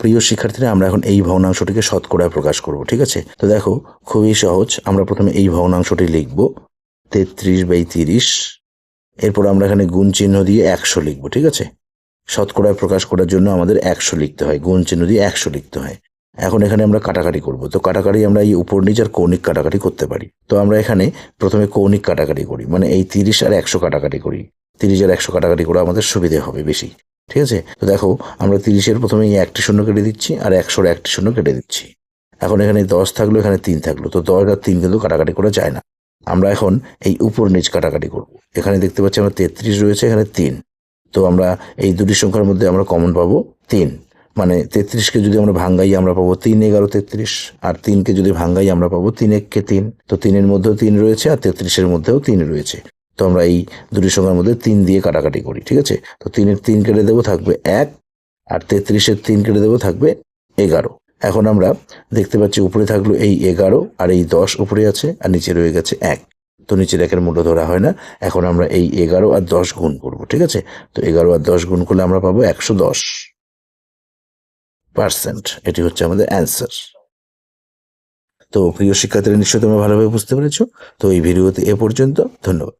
প্রিয় শিক্ষার্থীরা, আমরা এখন এই ভগ্নাংশটিকে শতকরায় প্রকাশ করব, ঠিক আছে? তো দেখো, খুবই সহজ, আমরা প্রথমে এই ভগ্নাংশটি লিখব, তেত্রিশ বাই তিরিশ, এরপর আমরা এখানে গুণ চিহ্ন দিয়ে একশো লিখব, ঠিক আছে? শতকরায় প্রকাশ করার জন্য আমাদের একশো লিখতে হয়, গুণ চিহ্ন দিয়ে একশো লিখতে হয়। এখন এখানে আমরা কাটাকাটি করব, তো কাটাকাটি আমরা এই উপর নিচ আর কৌণিক কাটাকাটি করতে পারি। তো আমরা এখানে প্রথমে কৌণিক কাটাকাটি করি মানে এই তিরিশ আর একশো কাটাকাটি করি। তিরিশ আর একশো কাটাকাটি করে আমাদের সুবিধে হবে বেশি। ঠিক আছে? তো দেখো, আমরা তিরিশের প্রথমে এই একটি শূন্য কেটে দিচ্ছি আর একশোর একটি শূন্য কেটে দিচ্ছি। এখন এখানে দশ থাকল, এখানে তিন থাকল। তো দশ আর তিন কিন্তু কাটাকাটি করা যায় না। আমরা এখন এই উপর নিচ কাটাকাটি করব। এখানে দেখতে পাচ্ছি আমরা তেত্রিশ রয়েছে, এখানে তিন। তো আমরা এই দুটি সংখ্যার মধ্যে আমরা কমন পাবো তিন। মানে তেত্রিশকে যদি আমরা ভাঙ্গাই, আমরা পাবো তিন, এগারো, তেত্রিশ। আর তিনকে যদি ভাঙ্গাই, আমরা পাবো তিন, এককে তিন। তো তিনের মধ্যেও তিন রয়েছে আর তেত্রিশের মধ্যেও তিন রয়েছে। তো আমরা এই দুটি সংখ্যার মধ্যে তিন দিয়ে কাটাকাটি করি, ঠিক আছে? তো তিনের তিন কেটে দেবো থাকবে এক, আর তেত্রিশের তিন কেটে দেবো থাকবে এগারো। এখন আমরা দেখতে পাচ্ছি উপরে থাকল এই এগারো, আর এই দশ উপরে আছে, আর নিচে রয়ে গেছে এক। তো নিচের একের মূল্য ধরা হয় না। এখন আমরা এই এগারো আর দশ গুণ করব, ঠিক আছে? তো এগারো আর দশ গুণ করলে আমরা পাবো একশো দশ পার্সেন্ট। এটি হচ্ছে আমাদের অ্যান্সার। তো প্রিয় শিক্ষার্থীরা, নিশ্চয়ই তোমরা ভালোভাবে বুঝতে পেরেছ। তো এই ভিডিওতে এ পর্যন্ত। ধন্যবাদ।